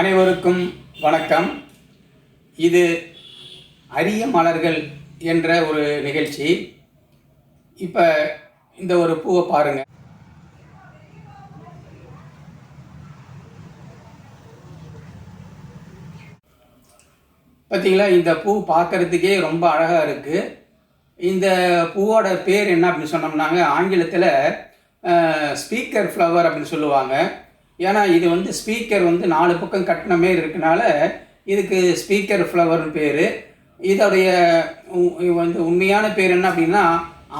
அனைவருக்கும் வணக்கம். இது அரிய மலர்கள் என்ற ஒரு நிகழ்ச்சி. இப்போ இந்த ஒரு பூவை பாருங்கள் பார்த்தீங்களா இந்த பூ பார்க்கறதுக்கே ரொம்ப அழகாக இருக்குது இந்த பூவோட பேர் என்ன அப்படின்னு சொன்னோம்னாங்க ஆங்கிலத்தில் ஸ்பீக்கர் ஃப்ளவர் அப்படின்னு சொல்லுவாங்க. ஏன்னா இது வந்து ஸ்பீக்கர் வந்து நாலு பக்கம் கட்டின மாரி இருக்கனால இதுக்கு ஸ்பீக்கர் ஃப்ளவர்னு பேர். இதோடைய வந்து உண்மையான பேர் என்ன அப்படின்னா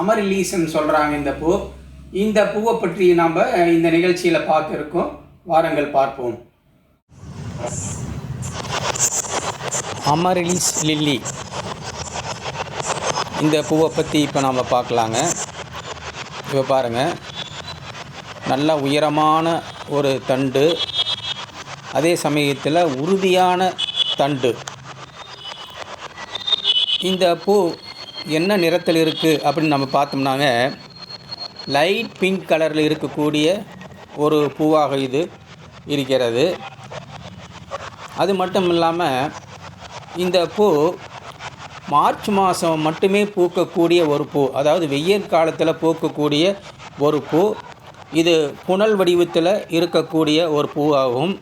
அமர்லீசன் சொல்கிறாங்க இந்த பூ. இந்த பூவை பற்றி நாம் இந்த நிகழ்ச்சியில் பார்க்க இருக்கோம் பார்ப்போம். Amaryllis lily. இந்த பூவை பற்றி இப்போ நாம் பார்க்கலாங்க. இப்போ பாருங்கள் நல்ல உயரமான ஒரு தண்டு அதே சமயத்தில் உறுதியான தண்டு. இந்த பூ என்ன நிறத்தில் இருக்குது அப்படின்னு நம்ம பார்த்தோம்னாங்க. லைட் பிங்க் கலரில் இருக்கக்கூடிய ஒரு பூவாக இது இருக்கிறது. அது மட்டும் இல்லாமல் இந்த பூ மார்ச் மாதம் மட்டுமே பூக்கக்கூடிய ஒரு பூ. அதாவது வெயில் காலத்தில் பூக்கக்கூடிய ஒரு பூ. இது புனல் வடிவத்தில் இருக்கக்கூடிய ஒரு பூவாகும்.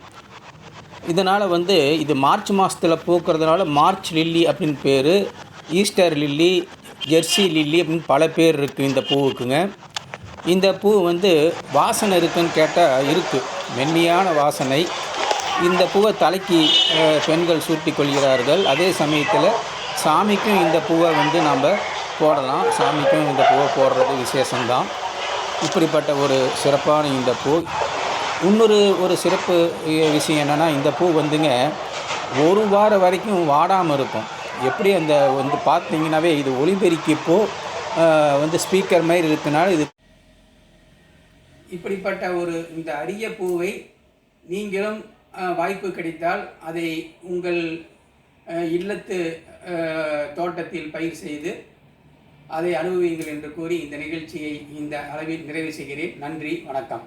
இதனால் வந்து இது மார்ச் மாதத்தில் பூக்கிறதுனால மார்ச் லில்லி அப்படின்னு பேர் ஈஸ்டர் லில்லி ஜெர்சி லில்லி அப்படின்னு பல பேர் இருக்குது இந்த பூவுக்குங்க. இந்த பூ வந்து வாசனை இருக்குன்னு கேட்டால் இருக்குது மென்மையான வாசனை. இந்த பூவை தலைக்கு பெண்கள் சூட்டி கொள்கிறார்கள். அதே சமயத்தில் சாமிக்கும் இந்த பூவை வந்து நம்ம போடலாம். சாமிக்கும் இந்த பூவை போடுறது விசேஷம்தான். இப்படிப்பட்ட ஒரு சிறப்பான இந்த பூ. இன்னொரு ஒரு சிறப்பு விஷயம் என்னென்னா இந்த பூ வந்துங்க ஒரு வாரம் வரைக்கும் வாடாமல் இருக்கும். எப்படி அந்த வந்து பார்த்தீங்கன்னாவே இது ஒளிபெருக்கி பூ வந்து ஸ்பீக்கர் மாதிரி இருக்கனால இது. இப்படிப்பட்ட ஒரு இந்த அரிய பூவை நீங்களும் வாய்ப்பு கிடைத்தால் அதை உங்கள் இல்லத்து தோட்டத்தில் பயிர் செய்து அதை அனுபவியுங்கள் என்று கூறி இந்த நிகழ்ச்சியை இந்த அளவில் நிறைவு செய்கிறேன். நன்றி வணக்கம்.